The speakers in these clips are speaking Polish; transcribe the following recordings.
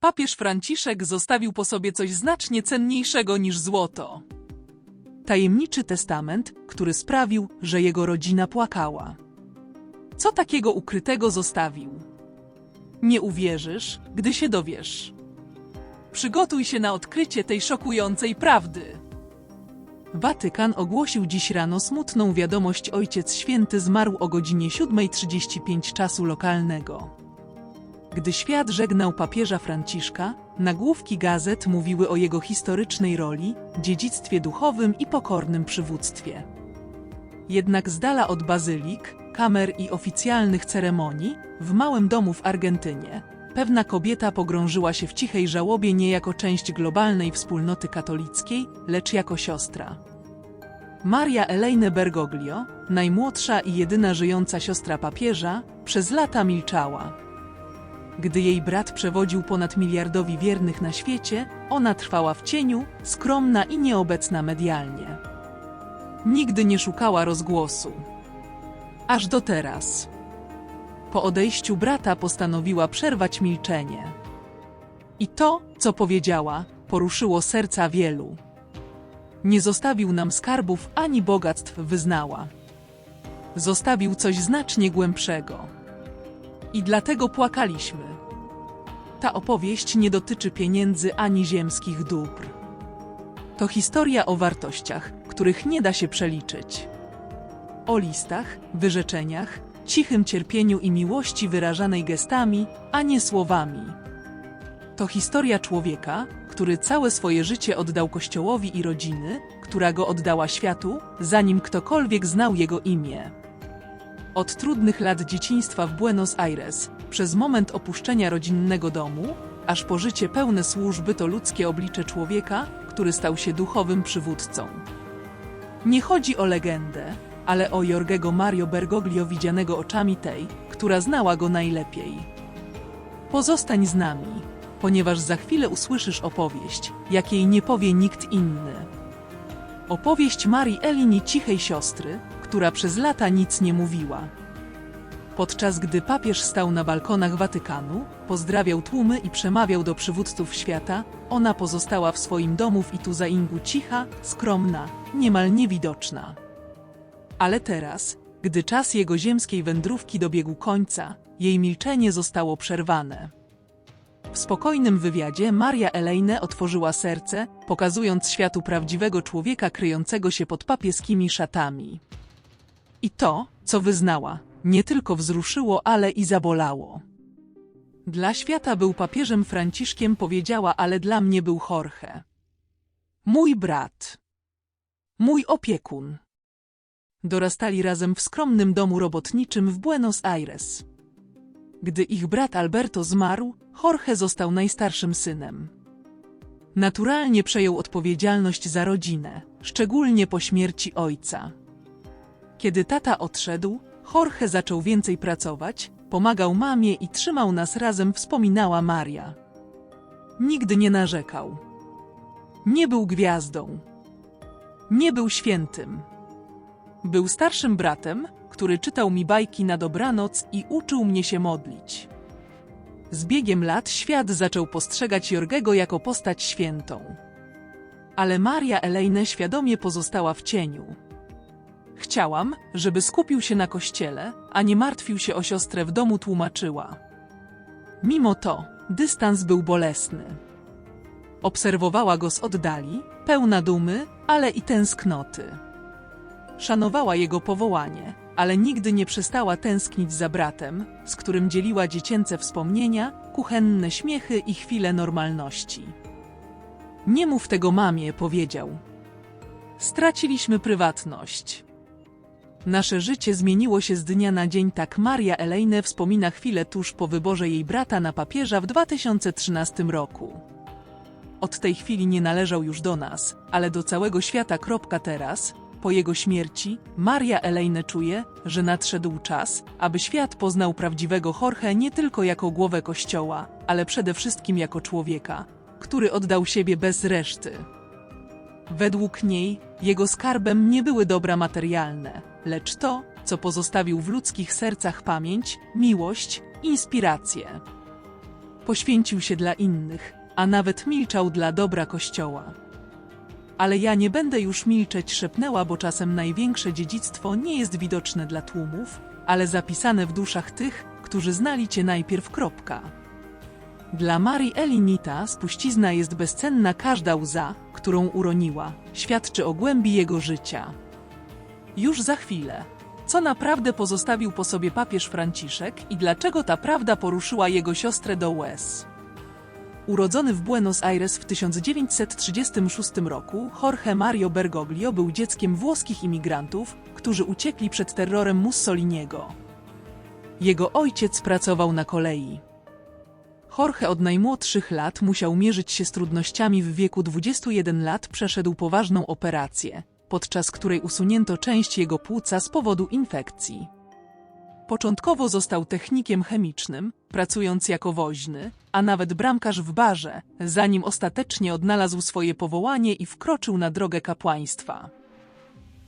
Papież Franciszek zostawił po sobie coś znacznie cenniejszego niż złoto. Tajemniczy testament, który sprawił, że jego rodzina płakała. Co takiego ukrytego zostawił? Nie uwierzysz, gdy się dowiesz. Przygotuj się na odkrycie tej szokującej prawdy. Watykan ogłosił dziś rano smutną wiadomość Ojciec Święty zmarł o godzinie 7.35 czasu lokalnego. Gdy świat żegnał papieża Franciszka, nagłówki gazet mówiły o jego historycznej roli, dziedzictwie duchowym i pokornym przywództwie. Jednak z dala od bazylik, kamer i oficjalnych ceremonii, w małym domu w Argentynie, pewna kobieta pogrążyła się w cichej żałobie nie jako część globalnej wspólnoty katolickiej, lecz jako siostra. Maria Elena Bergoglio, najmłodsza i jedyna żyjąca siostra papieża, przez lata milczała. Gdy jej brat przewodził ponad miliardowi wiernych na świecie, ona trwała w cieniu, skromna i nieobecna medialnie. Nigdy nie szukała rozgłosu. Aż do teraz. Po odejściu brata postanowiła przerwać milczenie. I to, co powiedziała, poruszyło serca wielu. Nie zostawił nam skarbów ani bogactw, wyznała. Zostawił coś znacznie głębszego. I dlatego płakaliśmy. Ta opowieść nie dotyczy pieniędzy ani ziemskich dóbr. To historia o wartościach, których nie da się przeliczyć. O listach, wyrzeczeniach, cichym cierpieniu i miłości wyrażanej gestami, a nie słowami. To historia człowieka, który całe swoje życie oddał Kościołowi i rodziny, która go oddała światu, zanim ktokolwiek znał jego imię. Od trudnych lat dzieciństwa w Buenos Aires, przez moment opuszczenia rodzinnego domu, aż po życie pełne służby to ludzkie oblicze człowieka, który stał się duchowym przywódcą. Nie chodzi o legendę, ale o Jorgego Mario Bergoglio widzianego oczami tej, która znała go najlepiej. Pozostań z nami, ponieważ za chwilę usłyszysz opowieść, jakiej nie powie nikt inny. Opowieść Marii Elini cichej siostry, która przez lata nic nie mówiła. Podczas gdy papież stał na balkonach Watykanu, pozdrawiał tłumy i przemawiał do przywódców świata, ona pozostała w swoim domu w Ituzaingu cicha, skromna, niemal niewidoczna. Ale teraz, gdy czas jego ziemskiej wędrówki dobiegł końca, jej milczenie zostało przerwane. W spokojnym wywiadzie Maria Elejne otworzyła serce, pokazując światu prawdziwego człowieka kryjącego się pod papieskimi szatami. I to, co wyznała, nie tylko wzruszyło, ale i zabolało. Dla świata był papieżem Franciszkiem, powiedziała, ale dla mnie był Jorge. Mój brat. Mój opiekun. Dorastali razem w skromnym domu robotniczym w Buenos Aires. Gdy ich brat Alberto zmarł, Jorge został najstarszym synem. Naturalnie przejął odpowiedzialność za rodzinę, szczególnie po śmierci ojca. Kiedy tata odszedł, Jorge zaczął więcej pracować, pomagał mamie i trzymał nas razem, wspominała Maria. Nigdy nie narzekał. Nie był gwiazdą. Nie był świętym. Był starszym bratem, który czytał mi bajki na dobranoc i uczył mnie się modlić. Z biegiem lat świat zaczął postrzegać Jorgego jako postać świętą. Ale Maria Elejne świadomie pozostała w cieniu. Chciałam, żeby skupił się na kościele, a nie martwił się o siostrę w domu, tłumaczyła. Mimo to, dystans był bolesny. Obserwowała go z oddali, pełna dumy, ale i tęsknoty. Szanowała jego powołanie, ale nigdy nie przestała tęsknić za bratem, z którym dzieliła dziecięce wspomnienia, kuchenne śmiechy i chwile normalności. Nie mów tego mamie, powiedział. Straciliśmy prywatność. Nasze życie zmieniło się z dnia na dzień, tak Maria Elejne wspomina chwilę tuż po wyborze jej brata na papieża w 2013 roku. Od tej chwili nie należał już do nas, ale do całego świata. Teraz, po jego śmierci, Maria Elejne czuje, że nadszedł czas, aby świat poznał prawdziwego Jorge nie tylko jako głowę kościoła, ale przede wszystkim jako człowieka, który oddał siebie bez reszty. Według niej, jego skarbem nie były dobra materialne, lecz to, co pozostawił w ludzkich sercach pamięć, miłość, inspirację. Poświęcił się dla innych, a nawet milczał dla dobra Kościoła. Ale ja nie będę już milczeć, szepnęła, bo czasem największe dziedzictwo nie jest widoczne dla tłumów, ale zapisane w duszach tych, którzy znali Cię najpierw. Kropka. Dla Marii Elinita spuścizna jest bezcenna każda łza, którą uroniła, świadczy o głębi jego życia. Już za chwilę. Co naprawdę pozostawił po sobie papież Franciszek i dlaczego ta prawda poruszyła jego siostrę do łez? Urodzony w Buenos Aires w 1936 roku, Jorge Mario Bergoglio był dzieckiem włoskich imigrantów, którzy uciekli przed terrorem Mussoliniego. Jego ojciec pracował na kolei. Jorge od najmłodszych lat musiał mierzyć się z trudnościami w wieku 21 lat przeszedł poważną operację, podczas której usunięto część jego płuca z powodu infekcji. Początkowo został technikiem chemicznym, pracując jako woźny, a nawet bramkarz w barze, zanim ostatecznie odnalazł swoje powołanie i wkroczył na drogę kapłaństwa.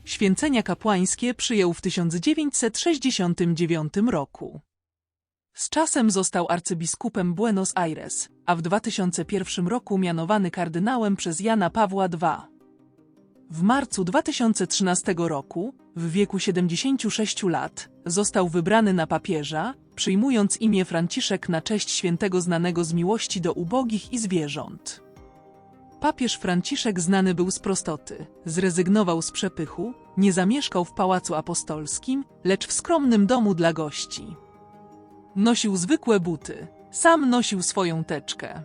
Święcenia kapłańskie przyjął w 1969 roku. Z czasem został arcybiskupem Buenos Aires, a w 2001 roku mianowany kardynałem przez Jana Pawła II. W marcu 2013 roku, w wieku 76 lat, został wybrany na papieża, przyjmując imię Franciszek na cześć świętego znanego z miłości do ubogich i zwierząt. Papież Franciszek znany był z prostoty, zrezygnował z przepychu, nie zamieszkał w pałacu apostolskim, lecz w skromnym domu dla gości. Nosił zwykłe buty, sam nosił swoją teczkę.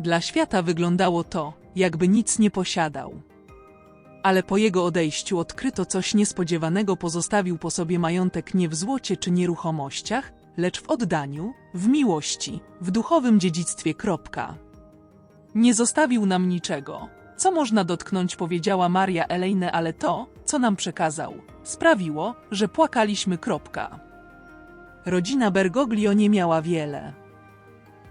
Dla świata wyglądało to, jakby nic nie posiadał. Ale po jego odejściu odkryto coś niespodziewanego, pozostawił po sobie majątek nie w złocie czy nieruchomościach, lecz w oddaniu, w miłości, w duchowym dziedzictwie. Kropka. Nie zostawił nam niczego. Co można dotknąć, powiedziała Maria Elejne, ale to, co nam przekazał, sprawiło, że płakaliśmy. Kropka. Rodzina Bergoglio nie miała wiele.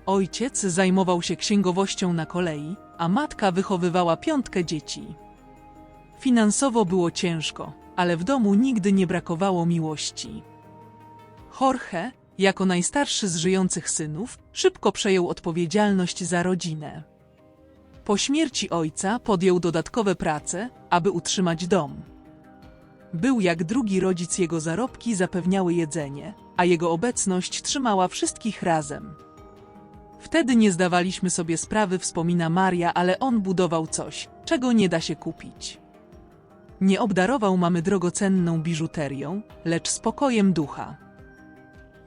Ojciec zajmował się księgowością na kolei, a matka wychowywała piątkę dzieci. Finansowo było ciężko, ale w domu nigdy nie brakowało miłości. Jorge, jako najstarszy z żyjących synów, szybko przejął odpowiedzialność za rodzinę. Po śmierci ojca podjął dodatkowe prace, aby utrzymać dom. Był jak drugi rodzic, jego zarobki zapewniały jedzenie, a jego obecność trzymała wszystkich razem. Wtedy nie zdawaliśmy sobie sprawy, wspomina Maria, ale on budował coś, czego nie da się kupić. Nie obdarował mamy drogocenną biżuterią, lecz spokojem ducha.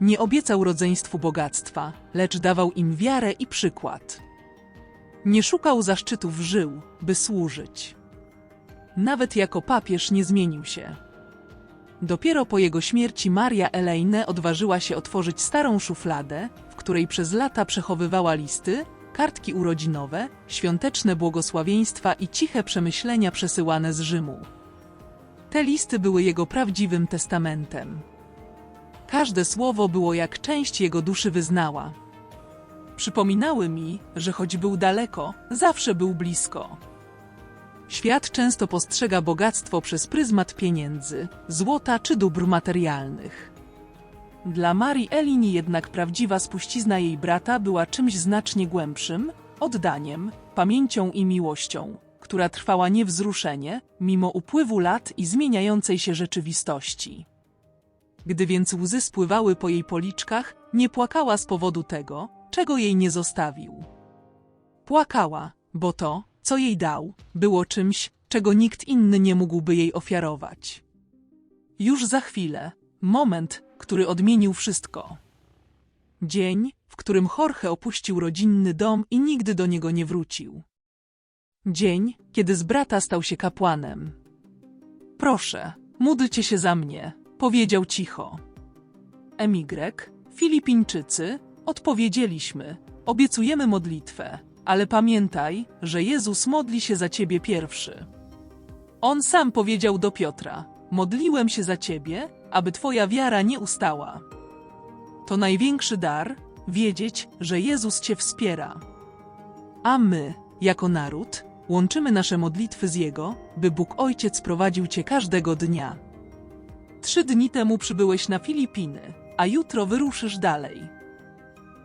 Nie obiecał rodzeństwu bogactwa, lecz dawał im wiarę i przykład. Nie szukał zaszczytów, żył, by służyć. Nawet jako papież nie zmienił się. Dopiero po jego śmierci Maria Elejne odważyła się otworzyć starą szufladę, w której przez lata przechowywała listy, kartki urodzinowe, świąteczne błogosławieństwa i ciche przemyślenia przesyłane z Rzymu. Te listy były jego prawdziwym testamentem. Każde słowo było jak część jego duszy wyznała. Przypominały mi, że choć był daleko, zawsze był blisko. Świat często postrzega bogactwo przez pryzmat pieniędzy, złota czy dóbr materialnych. Dla Marii Elini jednak prawdziwa spuścizna jej brata była czymś znacznie głębszym, oddaniem, pamięcią i miłością, która trwała niewzruszenie, mimo upływu lat i zmieniającej się rzeczywistości. Gdy więc łzy spływały po jej policzkach, nie płakała z powodu tego, czego jej nie zostawił. Płakała, bo to, co jej dał, było czymś, czego nikt inny nie mógłby jej ofiarować. Już za chwilę, moment, który odmienił wszystko. Dzień, w którym Jorge opuścił rodzinny dom i nigdy do niego nie wrócił. Dzień, kiedy z brata stał się kapłanem. Proszę, módlcie się za mnie, powiedział cicho. Emigrek, Filipińczycy, odpowiedzieliśmy, obiecujemy modlitwę, ale pamiętaj, że Jezus modli się za ciebie pierwszy. On sam powiedział do Piotra: Modliłem się za ciebie, aby twoja wiara nie ustała. To największy dar wiedzieć, że Jezus cię wspiera. A my, jako naród, łączymy nasze modlitwy z Jego, by Bóg Ojciec prowadził cię każdego dnia. Trzy dni temu przybyłeś na Filipiny, a jutro wyruszysz dalej.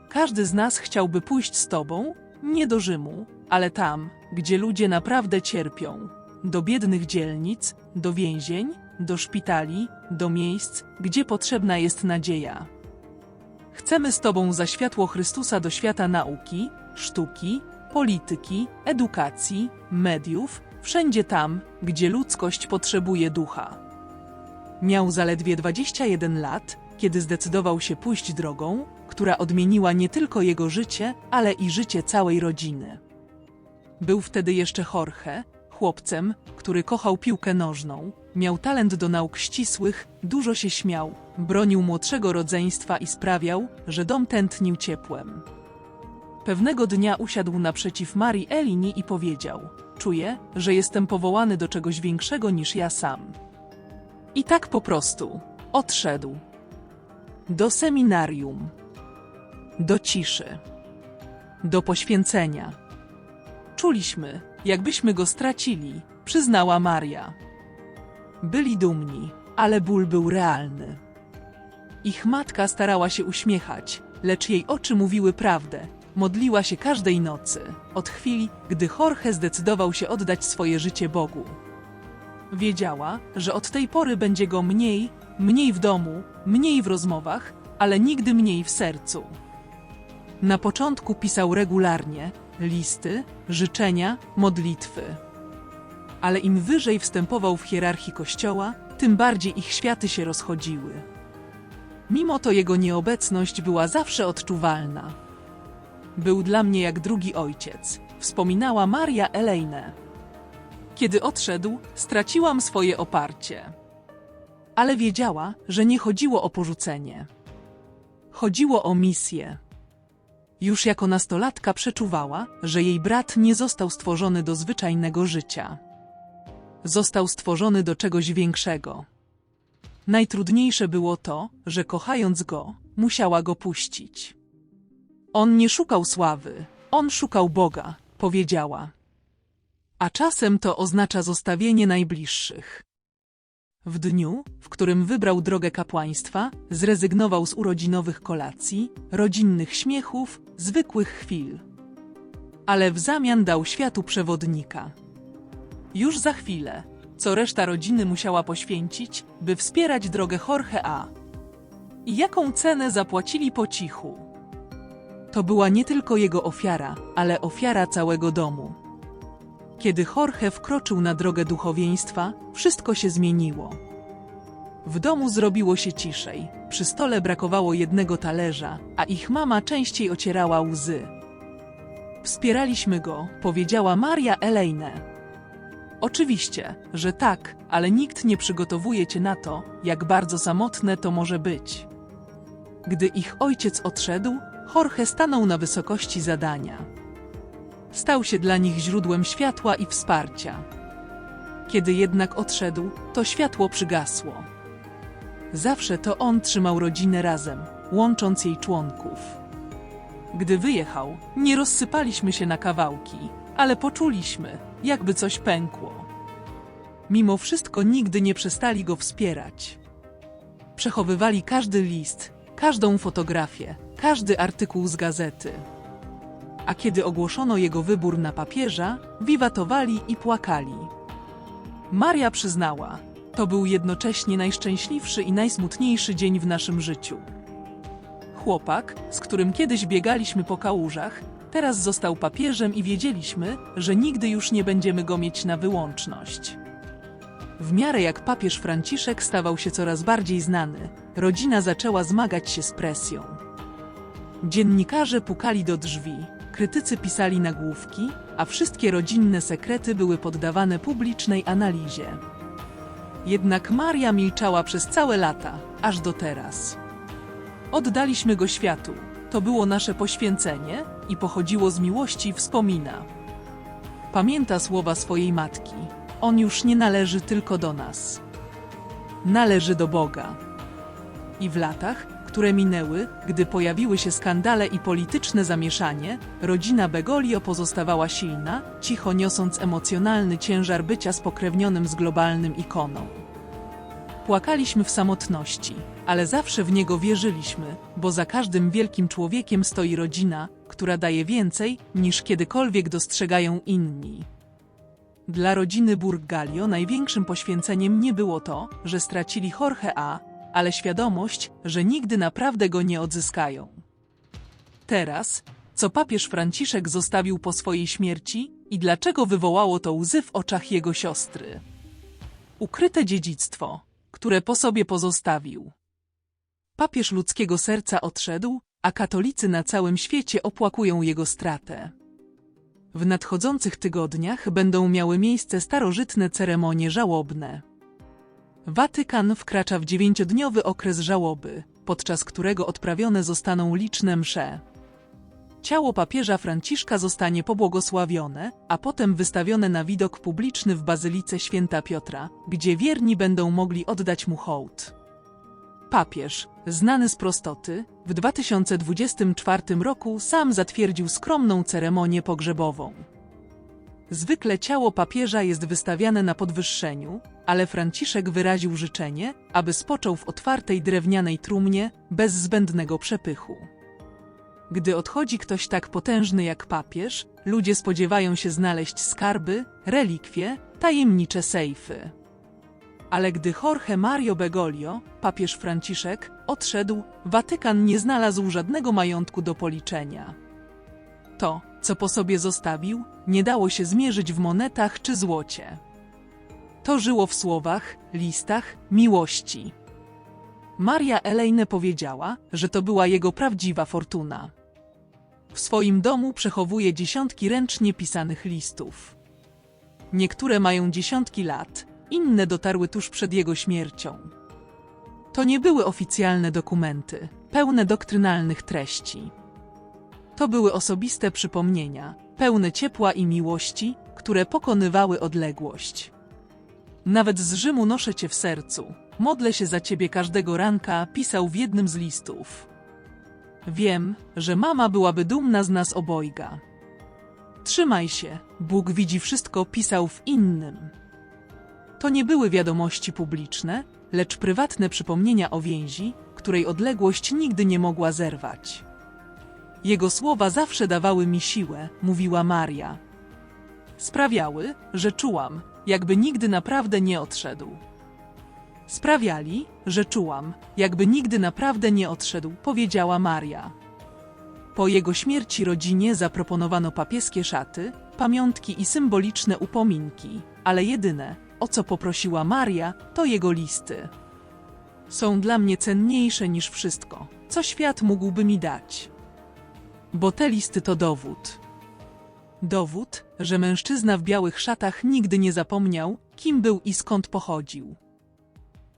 Każdy z nas chciałby pójść z tobą, nie do Rzymu, ale tam, gdzie ludzie naprawdę cierpią. Do biednych dzielnic, do więzień, do szpitali, do miejsc, gdzie potrzebna jest nadzieja. Chcemy z Tobą za światło Chrystusa do świata nauki, sztuki, polityki, edukacji, mediów, wszędzie tam, gdzie ludzkość potrzebuje ducha. Miał zaledwie 21 lat, kiedy zdecydował się pójść drogą, która odmieniła nie tylko jego życie, ale i życie całej rodziny. Był wtedy jeszcze Jorge, chłopcem, który kochał piłkę nożną, miał talent do nauk ścisłych, dużo się śmiał, bronił młodszego rodzeństwa i sprawiał, że dom tętnił ciepłem. Pewnego dnia usiadł naprzeciw Marii Elini i powiedział: Czuję, że jestem powołany do czegoś większego niż ja sam. I tak po prostu odszedł. Do seminarium. Do ciszy. Do poświęcenia. Czuliśmy, jakbyśmy go stracili, przyznała Maria. Byli dumni, ale ból był realny. Ich matka starała się uśmiechać, lecz jej oczy mówiły prawdę. Modliła się każdej nocy, od chwili, gdy Jorge zdecydował się oddać swoje życie Bogu. Wiedziała, że od tej pory będzie go mniej, mniej w domu, mniej w rozmowach, ale nigdy mniej w sercu. Na początku pisał regularnie listy, życzenia, modlitwy. Ale im wyżej wstępował w hierarchii kościoła, tym bardziej ich światy się rozchodziły. Mimo to jego nieobecność była zawsze odczuwalna. Był dla mnie jak drugi ojciec, wspominała Maria Elejne. Kiedy odszedł, straciłam swoje oparcie. Ale wiedziała, że nie chodziło o porzucenie. Chodziło o misję. Już jako nastolatka przeczuwała, że jej brat nie został stworzony do zwyczajnego życia. Został stworzony do czegoś większego. Najtrudniejsze było to, że kochając go, musiała go puścić. On nie szukał sławy, on szukał Boga, powiedziała. A czasem to oznacza zostawienie najbliższych. W dniu, w którym wybrał drogę kapłaństwa, zrezygnował z urodzinowych kolacji, rodzinnych śmiechów, zwykłych chwil. Ale w zamian dał światu przewodnika. Już za chwilę, co reszta rodziny musiała poświęcić, by wspierać drogę Jorge A. I jaką cenę zapłacili po cichu? To była nie tylko jego ofiara, ale ofiara całego domu. Kiedy Jorge wkroczył na drogę duchowieństwa, wszystko się zmieniło. W domu zrobiło się ciszej, przy stole brakowało jednego talerza, a ich mama częściej ocierała łzy. Wspieraliśmy go, powiedziała Maria Elejne. Oczywiście, że tak, ale nikt nie przygotowuje cię na to, jak bardzo samotne to może być. Gdy ich ojciec odszedł, Jorge stanął na wysokości zadania. Stał się dla nich źródłem światła i wsparcia. Kiedy jednak odszedł, to światło przygasło. Zawsze to on trzymał rodzinę razem, łącząc jej członków. Gdy wyjechał, nie rozsypaliśmy się na kawałki, ale poczuliśmy, jakby coś pękło. Mimo wszystko nigdy nie przestali go wspierać. Przechowywali każdy list, każdą fotografię, każdy artykuł z gazety. A kiedy ogłoszono jego wybór na papieża, wiwatowali i płakali. Maria przyznała, to był jednocześnie najszczęśliwszy i najsmutniejszy dzień w naszym życiu. Chłopak, z którym kiedyś biegaliśmy po kałużach, teraz został papieżem i wiedzieliśmy, że nigdy już nie będziemy go mieć na wyłączność. W miarę jak papież Franciszek stawał się coraz bardziej znany, rodzina zaczęła zmagać się z presją. Dziennikarze pukali do drzwi, krytycy pisali nagłówki, a wszystkie rodzinne sekrety były poddawane publicznej analizie. Jednak Maria milczała przez całe lata, aż do teraz. Oddaliśmy go światu. To było nasze poświęcenie i pochodziło z miłości, wspomina. Pamięta słowa swojej matki. On już nie należy tylko do nas. Należy do Boga. I w latach, które minęły, gdy pojawiły się skandale i polityczne zamieszanie, rodzina Begolio pozostawała silna, cicho niosąc emocjonalny ciężar bycia spokrewnionym z globalnym ikoną. Płakaliśmy w samotności, ale zawsze w niego wierzyliśmy, bo za każdym wielkim człowiekiem stoi rodzina, która daje więcej, niż kiedykolwiek dostrzegają inni. Dla rodziny Burgalio największym poświęceniem nie było to, że stracili Jorge A, ale świadomość, że nigdy naprawdę go nie odzyskają. Teraz, co papież Franciszek zostawił po swojej śmierci i dlaczego wywołało to łzy w oczach jego siostry. Ukryte dziedzictwo, które po sobie pozostawił. Papież ludzkiego serca odszedł, a katolicy na całym świecie opłakują jego stratę. W nadchodzących tygodniach będą miały miejsce starożytne ceremonie żałobne. Watykan wkracza w dziewięciodniowy okres żałoby, podczas którego odprawione zostaną liczne msze. Ciało papieża Franciszka zostanie pobłogosławione, a potem wystawione na widok publiczny w Bazylice Święta Piotra, gdzie wierni będą mogli oddać mu hołd. Papież, znany z prostoty, w 2024 roku sam zatwierdził skromną ceremonię pogrzebową. Zwykle ciało papieża jest wystawiane na podwyższeniu, ale Franciszek wyraził życzenie, aby spoczął w otwartej drewnianej trumnie, bez zbędnego przepychu. Gdy odchodzi ktoś tak potężny jak papież, ludzie spodziewają się znaleźć skarby, relikwie, tajemnicze sejfy. Ale gdy Jorge Mario Bergoglio, papież Franciszek, odszedł, Watykan nie znalazł żadnego majątku do policzenia. To, co po sobie zostawił, nie dało się zmierzyć w monetach czy złocie. To żyło w słowach, listach, miłości. Maria Elejne powiedziała, że to była jego prawdziwa fortuna. W swoim domu przechowuje dziesiątki ręcznie pisanych listów. Niektóre mają dziesiątki lat, inne dotarły tuż przed jego śmiercią. To nie były oficjalne dokumenty, pełne doktrynalnych treści. To były osobiste przypomnienia, pełne ciepła i miłości, które pokonywały odległość. Nawet z Rzymu noszę cię w sercu, modlę się za ciebie każdego ranka, pisał w jednym z listów. Wiem, że mama byłaby dumna z nas obojga. Trzymaj się, Bóg widzi wszystko, pisał w innym. To nie były wiadomości publiczne, lecz prywatne przypomnienia o więzi, której odległość nigdy nie mogła zerwać. Jego słowa zawsze dawały mi siłę, mówiła Maria. Sprawiały, że czułam, jakby nigdy naprawdę nie odszedł. Sprawiali, że czułam, jakby nigdy naprawdę nie odszedł, powiedziała Maria. Po jego śmierci rodzinie zaproponowano papieskie szaty, pamiątki i symboliczne upominki, ale jedyne, o co poprosiła Maria, to jego listy. Są dla mnie cenniejsze niż wszystko, co świat mógłby mi dać. Bo te listy to dowód. Dowód, że mężczyzna w białych szatach nigdy nie zapomniał, kim był i skąd pochodził.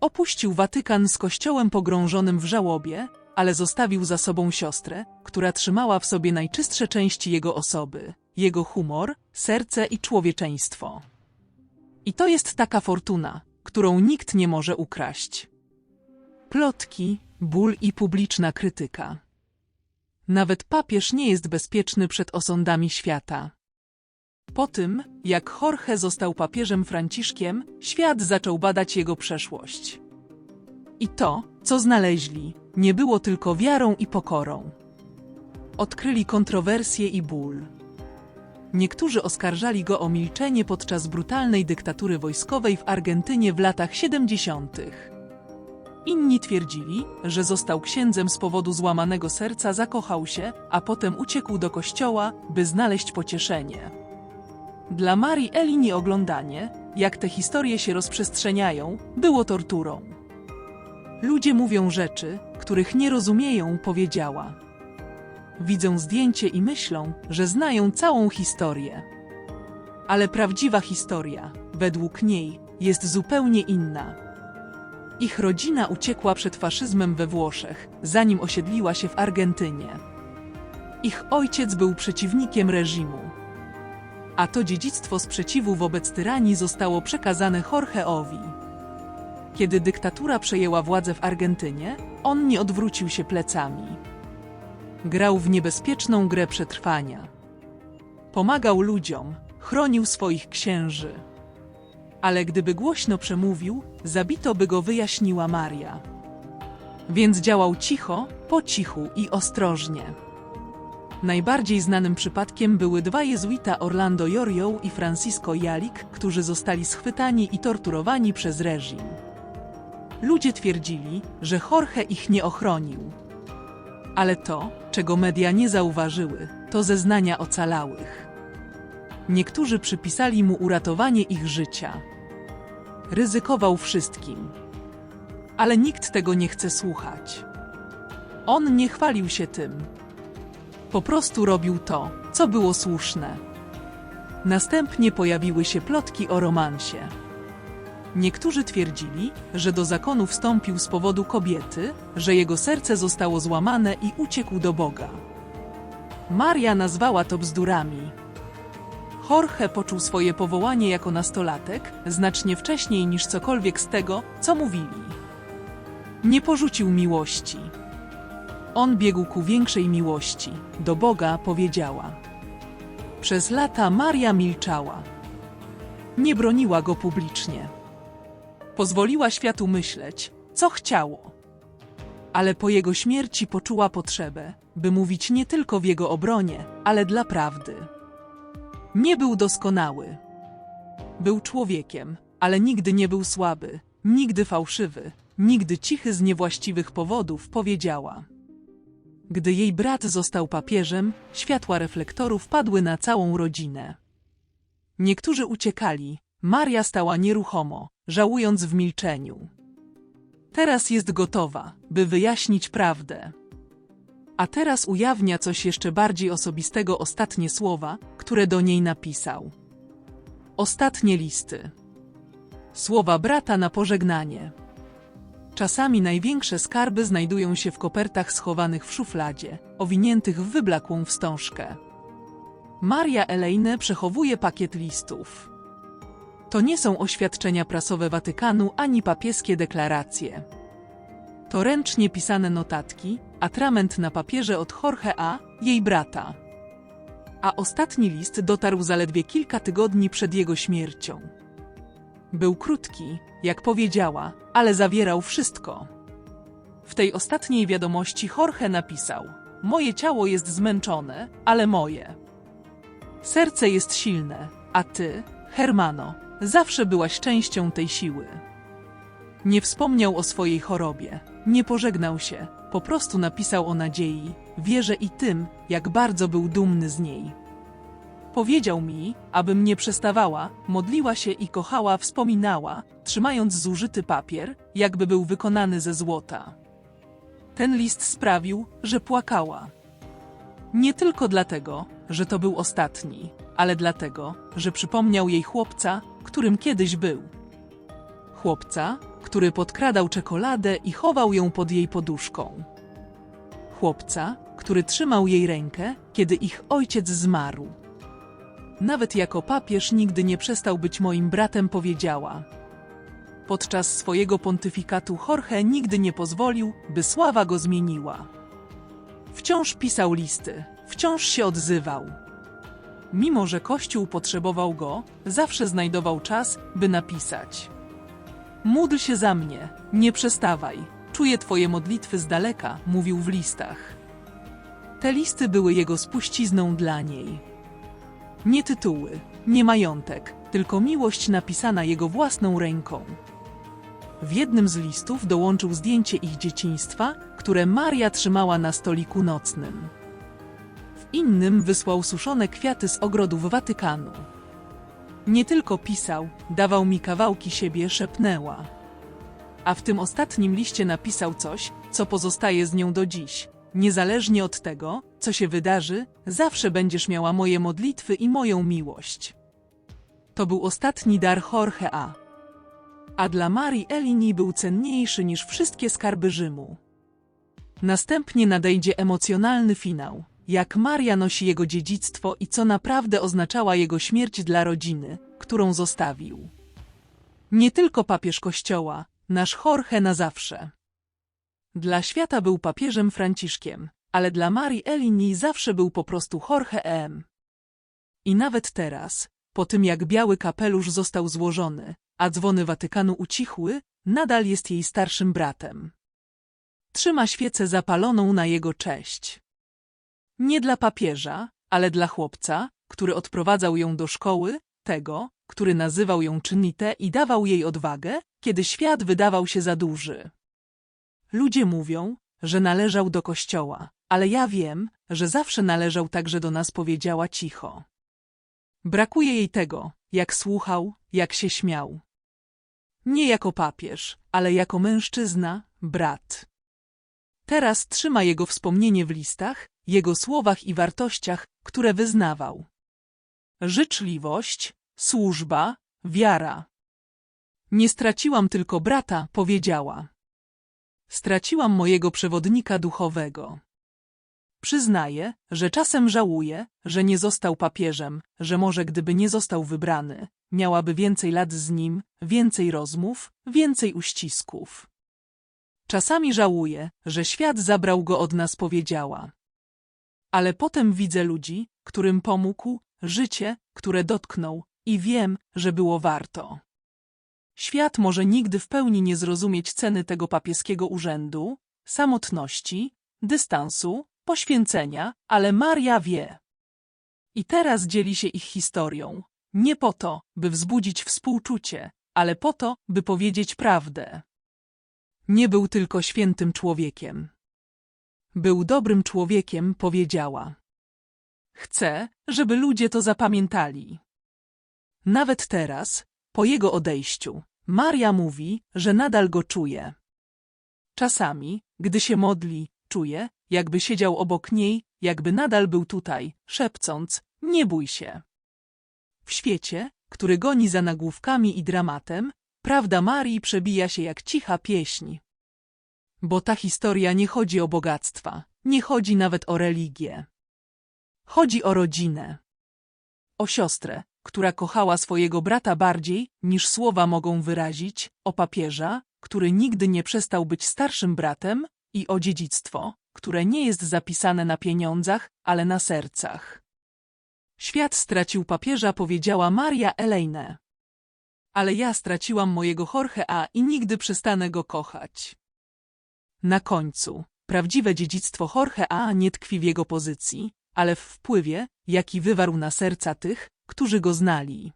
Opuścił Watykan z kościołem pogrążonym w żałobie, ale zostawił za sobą siostrę, która trzymała w sobie najczystsze części jego osoby jego humor, serce i człowieczeństwo. I to jest taka fortuna, którą nikt nie może ukraść. Plotki, ból i publiczna krytyka. Nawet papież nie jest bezpieczny przed osądami świata. Po tym, jak Jorge został papieżem Franciszkiem, świat zaczął badać jego przeszłość. I to, co znaleźli, nie było tylko wiarą i pokorą. Odkryli kontrowersje i ból. Niektórzy oskarżali go o milczenie podczas brutalnej dyktatury wojskowej w Argentynie w latach 70. Inni twierdzili, że został księdzem z powodu złamanego serca, zakochał się, a potem uciekł do kościoła, by znaleźć pocieszenie. Dla Marii Elini oglądanie, jak te historie się rozprzestrzeniają, było torturą. Ludzie mówią rzeczy, których nie rozumieją, powiedziała. Widzą zdjęcie i myślą, że znają całą historię. Ale prawdziwa historia, według niej, jest zupełnie inna. Ich rodzina uciekła przed faszyzmem we Włoszech, zanim osiedliła się w Argentynie. Ich ojciec był przeciwnikiem reżimu. A to dziedzictwo sprzeciwu wobec tyranii zostało przekazane Jorgeowi. Kiedy dyktatura przejęła władzę w Argentynie, on nie odwrócił się plecami. Grał w niebezpieczną grę przetrwania. Pomagał ludziom, chronił swoich księży. ale gdyby głośno przemówił, zabito by go wyjaśniła Maria. Więc działał cicho, po cichu i ostrożnie. Najbardziej znanym przypadkiem były dwa jezuita Orlando Yorio i Francisco Jalik, którzy zostali schwytani i torturowani przez reżim. Ludzie twierdzili, że Jorge ich nie ochronił. Ale to, czego media nie zauważyły, to zeznania ocalałych. Niektórzy przypisali mu uratowanie ich życia. Ryzykował wszystkim. Ale nikt tego nie chce słuchać. On nie chwalił się tym. Po prostu robił to, co było słuszne. Następnie pojawiły się plotki o romansie. Niektórzy twierdzili, że do zakonu wstąpił z powodu kobiety, że jego serce zostało złamane i uciekł do Boga. Maria nazwała to bzdurami. Jorge poczuł swoje powołanie jako nastolatek znacznie wcześniej niż cokolwiek z tego, co mówili. Nie porzucił miłości. On biegł ku większej miłości. Do Boga powiedziała. Przez lata Maria milczała. Nie broniła go publicznie. Pozwoliła światu myśleć, co chciało. Ale po jego śmierci poczuła potrzebę, by mówić nie tylko w jego obronie, ale dla prawdy. Nie był doskonały. Był człowiekiem, ale nigdy nie był słaby, nigdy fałszywy, nigdy cichy z niewłaściwych powodów, powiedziała. Gdy jej brat został papieżem, światła reflektorów padły na całą rodzinę. Niektórzy uciekali, Maria stała nieruchomo, żałując w milczeniu. Teraz jest gotowa, by wyjaśnić prawdę. A teraz ujawnia coś jeszcze bardziej osobistego ostatnie słowa, które do niej napisał. Ostatnie listy. Słowa brata na pożegnanie. Czasami największe skarby znajdują się w kopertach schowanych w szufladzie, owiniętych w wyblakłą wstążkę. Maria Elejne przechowuje pakiet listów. To nie są oświadczenia prasowe Watykanu ani papieskie deklaracje. To ręcznie pisane notatki, atrament na papierze od Jorge A., jej brata. A ostatni list dotarł zaledwie kilka tygodni przed jego śmiercią. Był krótki, jak powiedziała, ale zawierał wszystko. W tej ostatniej wiadomości Jorge napisał: Moje ciało jest zmęczone, ale moje. Serce jest silne, a ty, Hermano, zawsze byłaś częścią tej siły. Nie wspomniał o swojej chorobie, nie pożegnał się, po prostu napisał o nadziei, wierze i tym, jak bardzo był dumny z niej. Powiedział mi, abym nie przestawała, modliła się i kochała, wspominała, trzymając zużyty papier, jakby był wykonany ze złota. Ten list sprawił, że płakała. Nie tylko dlatego, że to był ostatni, ale dlatego, że przypomniał jej chłopca, którym kiedyś był. Chłopca, który podkradał czekoladę i chował ją pod jej poduszką. Chłopca, który trzymał jej rękę, kiedy ich ojciec zmarł. Nawet jako papież nigdy nie przestał być moim bratem, powiedziała. Podczas swojego pontyfikatu Jorge nigdy nie pozwolił, by sława go zmieniła. Wciąż pisał listy, wciąż się odzywał. Mimo, że Kościół potrzebował go, zawsze znajdował czas, by napisać. Módl się za mnie, nie przestawaj, czuję Twoje modlitwy z daleka, mówił w listach. Te listy były jego spuścizną dla niej. Nie tytuły, nie majątek, tylko miłość napisana jego własną ręką. W jednym z listów dołączył zdjęcie ich dzieciństwa, które Maria trzymała na stoliku nocnym. Innym wysłał suszone kwiaty z ogrodów Watykanu. Nie tylko pisał, dawał mi kawałki siebie, szepnęła. A w tym ostatnim liście napisał coś, co pozostaje z nią do dziś. Niezależnie od tego, co się wydarzy, zawsze będziesz miała moje modlitwy i moją miłość. To był ostatni dar Jorge A. A dla Marii Elini był cenniejszy niż wszystkie skarby Rzymu. Następnie nadejdzie emocjonalny finał, jak Maria nosi jego dziedzictwo i co naprawdę oznaczała jego śmierć dla rodziny, którą zostawił. Nie tylko papież Kościoła, nasz Jorge na zawsze. Dla świata był papieżem Franciszkiem, ale dla Marii Elini zawsze był po prostu Jorge em. I nawet teraz, po tym jak biały kapelusz został złożony, a dzwony Watykanu ucichły, nadal jest jej starszym bratem. Trzyma świecę zapaloną na jego cześć. Nie dla papieża, ale dla chłopca, który odprowadzał ją do szkoły, tego, który nazywał ją Czynite i dawał jej odwagę, kiedy świat wydawał się za duży. Ludzie mówią, że należał do kościoła, ale ja wiem, że zawsze należał także do nas, powiedziała cicho. Brakuje jej tego, jak słuchał, jak się śmiał. Nie jako papież, ale jako mężczyzna, brat. Teraz trzyma jego wspomnienie w listach, jego słowach i wartościach, które wyznawał. Życzliwość, służba, wiara. Nie straciłam tylko brata, powiedziała. Straciłam mojego przewodnika duchowego. Przyznaję, że czasem żałuję, że nie został papieżem, że może gdyby nie został wybrany, miałaby więcej lat z nim, więcej rozmów, więcej uścisków. Czasami żałuję, że świat zabrał go od nas, powiedziała. Ale potem widzę ludzi, którym pomógł, życie, które dotknął, i wiem, że było warto. Świat może nigdy w pełni nie zrozumieć ceny tego papieskiego urzędu, samotności, dystansu, poświęcenia, ale Maria wie. I teraz dzieli się ich historią. Nie po to, by wzbudzić współczucie, ale po to, by powiedzieć prawdę. Nie był tylko świętym człowiekiem. Był dobrym człowiekiem, powiedziała. Chcę, żeby ludzie to zapamiętali. Nawet teraz, po jego odejściu, Maria mówi, że nadal go czuje. Czasami, gdy się modli, czuje, jakby siedział obok niej, jakby nadal był tutaj, szepcąc, nie bój się. W świecie, który goni za nagłówkami i dramatem, prawda Marii przebija się jak cicha pieśń. Bo ta historia nie chodzi o bogactwa, nie chodzi nawet o religię. Chodzi o rodzinę. O siostrę, która kochała swojego brata bardziej, niż słowa mogą wyrazić, o papieża, który nigdy nie przestał być starszym bratem, i o dziedzictwo, które nie jest zapisane na pieniądzach, ale na sercach. Świat stracił papieża, powiedziała Maria Elejne. Ale ja straciłam mojego Jorge A i nigdy przestanę go kochać. Na końcu, prawdziwe dziedzictwo Jorge A nie tkwi w jego pozycji, ale w wpływie, jaki wywarł na serca tych, którzy go znali.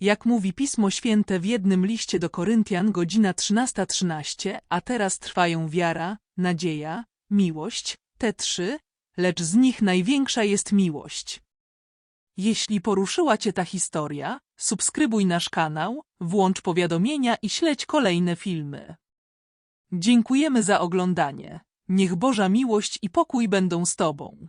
Jak mówi Pismo Święte w jednym liście do Koryntian, godzina 13.13, .13, a teraz trwają wiara, nadzieja, miłość, te trzy, lecz z nich największa jest miłość. Jeśli poruszyła Cię ta historia, subskrybuj nasz kanał, włącz powiadomienia i śledź kolejne filmy. Dziękujemy za oglądanie. Niech Boża miłość i pokój będą z Tobą.